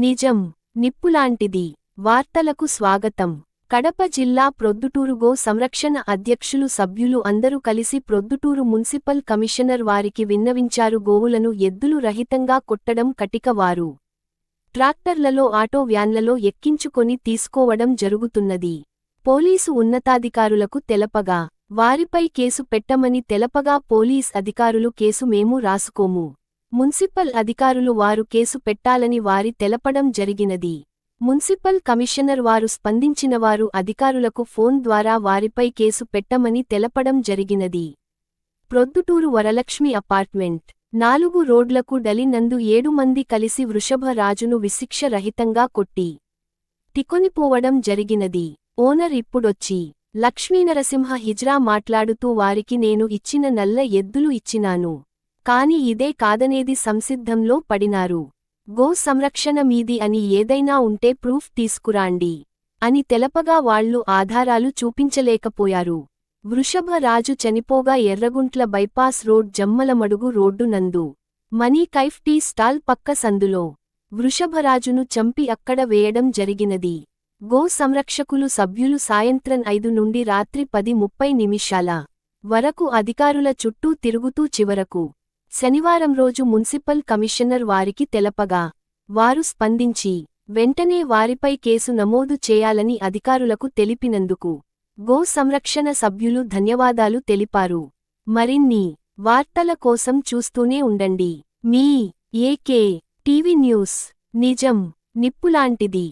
నిజం నిప్పులాంటిది. వార్తలకు స్వాగతం. కడప జిల్లా ప్రొద్దుటూరుగో సంరక్షణ అధ్యక్షులు సభ్యులు అందరూ కలిసి ప్రొద్దుటూరు మున్సిపల్ కమిషనర్ వారికి విన్నవించారు గోవులను ఎద్దులు రహితంగా కొట్టడం కటికవారు ట్రాక్టర్లలో ఆటో వ్యాన్లలో ఎక్కించుకొని తీసుకోవడం జరుగుతున్నది. పోలీసు ఉన్నతాధికారులకు తెలపగా వారిపై కేసు పెట్టమని తెలపగా పోలీస్ అధికారులు కేసు మేము రాసుకోము. మున్సిపల్ అధికారులు వారు కేసు పెట్టాలని వారి తెలపడం జరిగినది. మున్సిపల్ కమిషనర్ వారు స్పందించినవారు అధికారులకు ఫోన్ ద్వారా వారిపై కేసు పెట్టమని తెలపడం జరిగినది. ప్రొద్దుటూరు వరలక్ష్మి అపార్ట్మెంట్. నాలుగు రోడ్లకు డలినందు ఏడు మంది కలిసి వృషభ రాజును విశిక్ష రహితంగా కొట్టి తికొనిపోవడం జరిగినది. ఓనర్ ఇప్పుడొచ్చి లక్ష్మీనరసింహ హిజ్రా మాట్లాడుతూ వారికి నేను ఇచ్చిన నల్ల ఎద్దులు ఇచ్చినాను. కాని ఇదే కాదనేది సంసిద్ధంలో పడినారు. గో సంరక్షణ మీది అని ఏదైనా ఉంటే ప్రూఫ్ తీసుకురాండి. అని తెలపగా వాళ్ళు ఆధారాలు చూపించలేకపోయారు. Vrushabharaju చనిపోగా Yerraguntla bypass road Jammalamadugu road నందు. మనీ కైఫ్ టీ స్టాల్ పక్క సందులో. వృషభరాజును చంపి అక్కడ వేయడం జరిగినది. గో సంరక్షకులు సభ్యులు సాయంత్రం ఐదు నుండి రాత్రి పది ముప్పై నిమిషాల వరకు అధికారుల చుట్టూ తిరుగుతూ చివరకు శనివారం రోజు మున్సిపల్ కమిషనర్ వారికి తెలపగా వారు స్పందించి వెంటనే వారిపై కేసు నమోదు చేయాలని అధికారులకు తెలిపినందుకు గో సంరక్షణ సభ్యులు ధన్యవాదాలు తెలిపారు. మరిన్ని వార్తల కోసం చూస్తూనే ఉండండి. మీ ఏకే టీవీ న్యూస్ నిజం నిప్పులాంటిది.